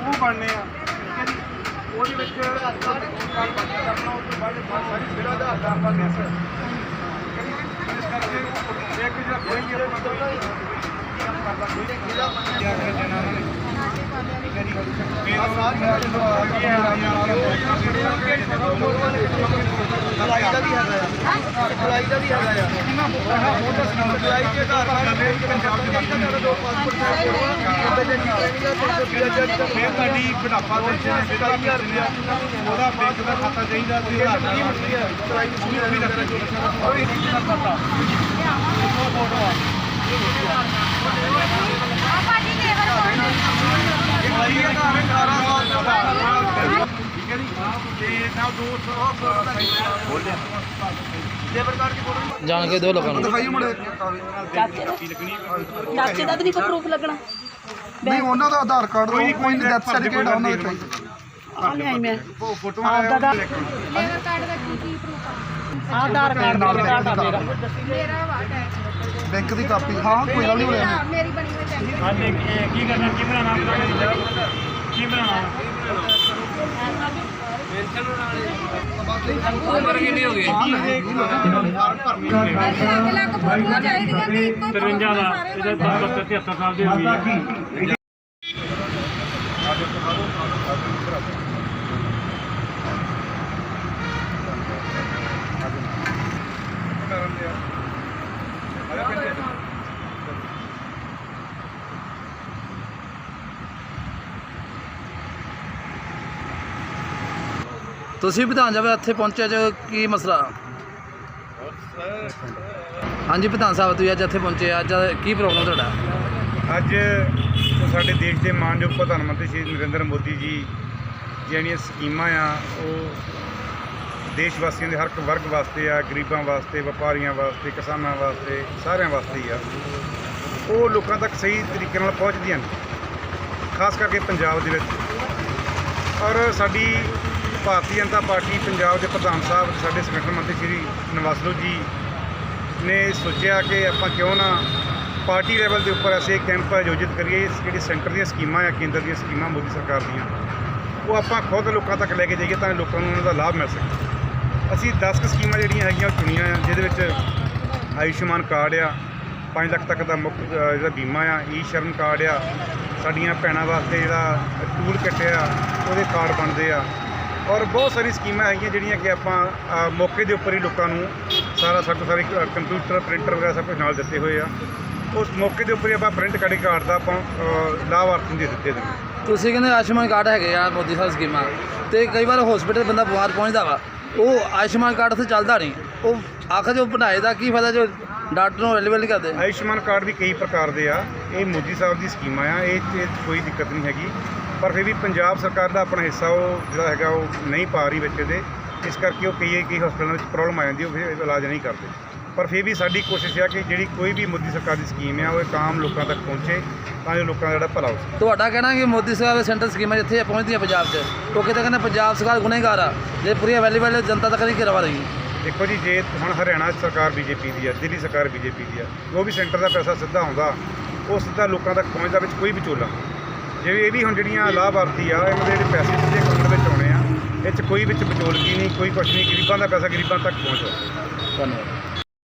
ਉਹ ਬਣਨੇ ਆ ਠੀਕ ਹੈ ਜੀ ਉਹਦੇ ਵਿੱਚ ਕਾਰਡ ਬਣਦਾ ਆਪਣਾ ਉਸ ਤੋਂ ਬਾਅਦ ਬਹੁਤ ਸਾਰੀ ਜਿਹੜਾ ਦਾ ਆਧਾਰ ਕਾਰਡ ਹੈ ਸਰ ਇਸ ਕਰਕੇ ਇੱਕ ਜਿਹੜਾ ਕੋਈ ਵੀ ਆਪਣਾ ਕੰਮ ਕਰਦਾ ਕੋਈ ਜ਼ਿਲ੍ਹਾ ਸਲਾਈ ਦਾ ਵੀ ਹੈਗਾ ਆ ਸਲਾਈ ਦਾ ਵੀ ਹੈਗਾ ਆ ਸਲਾਈ ਦੇ ਆਧਾਰ ਕਾਰਡ ਦੇ ਦੇ ਦੋ ਪਾਸਪੋਰਟ ਤੇ ਤੇ ਦਾ ਫਿਰ ਤੁਹਾਡੀ ਬੁਢਾਪਾ ਪੈਨਸ਼ਨ ਜਿਹੜਾ ਵੀ ਹੁੰਦੀ ਆ ਉਹਦਾ ਬੈਂਕ ਦਾ ਖਾਤਾ ਚਾਹੀਦਾ ਤੇ ਆਧਾਰ ਕਾਰਡ ਦੀ ਵੀ ਲੱਗਣਾ ਚਾਹੀਦਾ ਉਹ ਵੀ ਨਹੀਂ ਦਾ ਖਾਤਾ ਉਹ ਫੋਟੋ ਆ ਇਹ ਆਧਾਰ 18 ਸਾਲ ਦਾ ਠੀਕ ਹੈ ਜੀ ਤੇ ਨਾਲ ਦੋ ਸੌ ਬੋਲ ਦੇ। ਲੇਬਰ ਕਾਰਡ ਦੀ ਫੋਟੋ ਜਾਣ ਕੇ ਦਿਓ ਲੋਕਾਂ ਨੂੰ। ਦਿਖਾਈਓ ਮੜੇ ਚਾਚੇ ਦਾ? ਚਾਚੇ ਦਾ ਤਾਂ ਨਹੀਂ ਕੋਈ ਪ੍ਰੂਫ ਲੱਗਣਾ। ਨਹੀਂ ਉਹਨਾਂ ਦਾ ਆਧਾਰ ਕਾਰਡ ਕੋਈ ਕੋਈ ਨਹੀਂ ਡੈਥ ਸਰਟੀਫਿਕੇਟ ਉਹਨਾਂ ਦਾ ਆ ਲਿਆਈ ਮੈਂ। ਉਹ ਫੋਟੋਆਂ ਆਪਦਾ ਦਾ ਲੇਬਰ ਕਾਰਡ ਦਾ ਕੀ ਕੀ ਪ੍ਰੂਫ ਆ? ਆਧਾਰ ਕਾਰਡ ਮੇਰਾ ਕਾਰਡ ਆ ਮੇਰਾ ਮੇਰਾ ਵਾ ਟੈਕਸ। ਬੈਂਕ ਦੀ ਕਾਪੀ ਹਾਂ ਕੋਈ ਗੱਲ ਨਹੀਂ ਹੋਇਆ ਮੇਰਾ ਮੇਰੀ ਬਣੀ ਹੋਈ ਹਾਂਜੀ ਕੀ ਕਰਨਾ ਕੀ ਬਣਾਉਣਾ? ਕੀ ਬਣਾਉਣਾ? ਲੱਖ ਲੱਖ ਫੋਟੋਆਂ ਚਾਹੀਦੀਆਂ ਤੇ 53 ਦਾ ਇਹਦਾ 73 ਸਾਲ ਦੀ ਹੋ ਗਈ ਤੁਸੀਂ ਵਿਧਾਨ ਸਭਾ ਇੱਥੇ ਪਹੁੰਚੇ ਜੋ ਕੀ ਮਸਲਾ? ਹਾਂਜੀ, ਵਿਧਾਨ ਸਾਹਿਬ ਤੁਸੀਂ ਅੱਜ ਇੱਥੇ ਪਹੁੰਚੇ ਅੱਜ ਕੀ ਪ੍ਰੋਬਲਮ ਤੁਹਾਡਾ? ਅੱਜ ਸਾਡੇ ਦੇਸ਼ ਦੇ ਮਾਨਯੋਗ ਪ੍ਰਧਾਨ ਮੰਤਰੀ ਸ਼੍ਰੀ ਨਰਿੰਦਰ ਮੋਦੀ ਜੀ, ਜਿਹੜੀਆਂ ਸਕੀਮਾਂ ਆ, ਉਹ ਦੇਸ਼ ਵਾਸੀਆਂ ਦੇ ਹਰ ਇੱਕ ਵਰਗ ਵਾਸਤੇ ਆ, ਗਰੀਬਾਂ ਵਾਸਤੇ, ਵਪਾਰੀਆਂ ਵਾਸਤੇ, ਕਿਸਾਨਾਂ ਵਾਸਤੇ, ਸਾਰਿਆਂ ਵਾਸਤੇ ਹੀ ਆ। ਉਹ ਲੋਕਾਂ ਤੱਕ ਸਹੀ ਤਰੀਕੇ ਨਾਲ ਪਹੁੰਚਦੀਆਂ ਨੇ, ਖਾਸ ਕਰਕੇ ਪੰਜਾਬ ਦੇ ਵਿੱਚ। ਔਰ ਸਾਡੀ ਭਾਰਤੀ ਜਨਤਾ ਪਾਰਟੀ ਪੰਜਾਬ ਦੇ ਪ੍ਰਧਾਨ ਸਾਹਿਬ ਸਾਡੇ ਸੰਗਠਨ ਮੰਤਰੀ ਸ਼੍ਰੀ ਨਵਾਸਲੋ ਜੀ ਨੇ ਸੋਚਿਆ ਕਿ ਆਪਾਂ ਕਿਉਂ ਨਾ ਪਾਰਟੀ ਲੈਵਲ ਦੇ ਉੱਪਰ ਅਸੀਂ ਕੈਂਪ ਆਯੋਜਿਤ ਕਰੀਏ, ਇਸ ਜਿਹੜੀ ਸੈਂਟਰ ਦੀਆਂ ਸਕੀਮਾਂ ਆ ਕੇਂਦਰ ਦੀਆਂ ਸਕੀਮਾਂ ਮੋਦੀ ਸਰਕਾਰ ਦੀਆਂ, ਉਹ ਆਪਾਂ ਖੁਦ ਲੋਕਾਂ ਤੱਕ ਲੈ ਕੇ ਜਾਈਏ ਤਾਂ ਲੋਕਾਂ ਨੂੰ ਉਹਨਾਂ ਦਾ ਲਾਭ ਮਿਲ ਸਕੇ। ਅਸੀਂ 10 ਕੁ ਸਕੀਮਾਂ ਜਿਹੜੀਆਂ ਹੈਗੀਆਂ ਉਹ ਚੁਣੀਆਂ ਆ, ਜਿਹਦੇ ਵਿੱਚ ਆਯੁਸ਼ਮਾਨ ਕਾਰਡ ਆ 5 ਲੱਖ ਤੱਕ ਦਾ ਮੁਫਤ ਜਿਹੜਾ ਬੀਮਾ ਆ ਈ ਸ਼ਰਮ ਕਾਰਡ ਆ, ਸਾਡੀਆਂ ਭੈਣਾਂ ਵਾਸਤੇ ਜਿਹੜਾ ਟੂਲ ਕਿੱਟ ਆ, ਉਹਦੇ ਕਾਰਡ ਬਣਦੇ ਆ। ਔਰ ਬਹੁਤ ਸਾਰੀ ਸਕੀਮਾਂ ਹੈਗੀਆਂ ਜਿਹੜੀਆਂ ਕਿ ਆਪਾਂ ਮੌਕੇ ਦੇ ਉੱਪਰ ਹੀ ਲੋਕਾਂ ਨੂੰ ਸਾਰਾ ਸਾਡੇ ਸਾਰੇ ਕੰਪਿਊਟਰ ਪ੍ਰਿੰਟਰ ਵਗੈਰਾ ਸਭ ਕੁਝ ਨਾਲ ਦਿੱਤੇ ਹੋਏ ਆ। ਉਸ ਮੌਕੇ ਦੇ ਉੱਪਰ ਹੀ ਆਪਾਂ ਪ੍ਰਿੰਟ ਕੱਢ ਕਾਰਡ ਦਾ ਆਪਾਂ ਅ, ਲਾਭਾਰਥੀ ਦੇ ਦਿੱਤੇ ਨੇ। ਤੁਸੀਂ ਕਹਿੰਦੇ ਆਯੁਸ਼ਮਾਨ ਕਾਰਡ ਹੈਗੇ ਆ ਮੋਦੀ ਸਾਹਿਬ ਸਕੀਮਾਂ। ਤੇ ਕਈ ਵਾਰ ਹਸਪੀਟਲ ਬੰਦਾ ਬਿਮਾਰ ਪਹੁੰਚਦਾ ਵਾ। ਉਹ ਆਯੁਸ਼ਮਾਨ ਕਾਰਡ ਉੱਥੇ ਚੱਲਦਾ ਨਹੀਂ। ਉਹ ਆਖਰ ਜੋ ਬਣਾਏ ਦਾ ਕੀ ਫਾਇਦਾ ਜੋ ਡਾਕਟਰ ਨੂੰ ਅਵੇਲੇਬਲ ਕਰਦੇ ਆਯੁਸ਼ਮਾਨ ਕਾਰਡ ਵੀ ਕਈ ਪ੍ਰਕਾਰ ਦੇ ਆ। ਇਹ ਮੋਦੀ ਸਾਹਿਬ ਦੀ ਸਕੀਮਾਂ ਆ ਇਹ 'ਚ ਕੋਈ ਦਿੱਕਤ ਨਹੀਂ ਹੈਗੀ। ਪਰ ਫਿਰ ਵੀ ਪੰਜਾਬ ਸਰਕਾਰ ਦਾ ਆਪਣਾ ਹਿੱਸਾ ਉਹ ਜਿਹੜਾ ਹੈਗਾ ਉਹ ਨਹੀਂ ਪਾ ਰਹੀ ਵਿੱਚ ਇਹਦੇ ਇਸ ਕਰਕੇ ਉਹ ਕਈ ਕਈ ਹਸਪਤਾਲਾਂ ਵਿੱਚ ਪ੍ਰੋਬਲਮ ਆ ਜਾਂਦੀ ਉਹ ਫਿਰ ਇਲਾਜ ਨਹੀਂ ਕਰਦੇ। ਪਰ ਫਿਰ ਵੀ ਸਾਡੀ ਕੋਸ਼ਿਸ਼ ਆ ਕਿ ਜਿਹੜੀ ਕੋਈ ਵੀ ਮੋਦੀ ਸਰਕਾਰ ਦੀ ਸਕੀਮ ਆ ਉਹ ਇੱਕ ਆਮ ਲੋਕਾਂ ਤੱਕ ਪਹੁੰਚੇ ਤਾਂ ਜੋ ਲੋਕਾਂ ਦਾ ਜਿਹੜਾ ਭਲਾ ਹੋ ਸਕੇ। ਤੁਹਾਡਾ ਕਹਿਣਾ ਕਿ ਮੋਦੀ ਸਰਕਾਰ ਦੇ ਸੈਂਟਰ ਸਕੀਮਾਂ ਜਿੱਥੇ ਪਹੁੰਚਦੀਆਂ ਪੰਜਾਬ 'ਚ ਉਹ ਕਿਤੇ ਕਹਿੰਦੇ ਪੰਜਾਬ ਸਰਕਾਰ ਗੁਨੇਗਾਰ ਆ ਜੇ ਪੂਰੀ ਅਵੇਲੇਬਲ ਜਨਤਾ ਤੱਕ ਨਹੀਂ ਕਰਵਾ ਰਹੀ। ਦੇਖੋ ਜੀ, ਜੇ ਹੁਣ ਹਰਿਆਣਾ 'ਚ ਸਰਕਾਰ ਬੀਜੇਪੀ ਦੀ ਆ, ਦਿੱਲੀ ਸਰਕਾਰ ਬੀਜੇਪੀ ਦੀ ਆ ਉਹ ਵੀ ਸੈਂਟਰ ਦਾ ਪੈਸਾ ਸਿੱਧਾ ਆਉਂਦਾ ਉਹ ਸਿੱਧਾ ਲੋਕਾਂ ਤੱਕ ਪਹੁੰਚਦਾ ਵਿੱਚ ਕੋਈ ਵਿਚੋਲਾ ਜਿਵੇਂ ਇਹ ਵੀ ਹੁਣ ਜਿਹੜੀਆਂ ਲਾਭਾਰਥੀ ਆ, ਇਹਨਾਂ ਦੇ ਜਿਹੜੇ ਪੈਸੇ ਸਿੱਧੇ ਅਕਾਊਂਟ ਵਿੱਚ ਆਉਣੇ ਆ, ਇਹ 'ਚ ਕੋਈ ਵਿੱਚ ਵਿਚੋਲਗੀ ਨਹੀਂ, ਕੋਈ ਕੁਛ ਨਹੀਂ, ਗਰੀਬਾਂ ਦਾ ਪੈਸਾ ਗਰੀਬਾਂ ਤੱਕ ਪਹੁੰਚਦਾ। ਧੰਨਵਾਦ।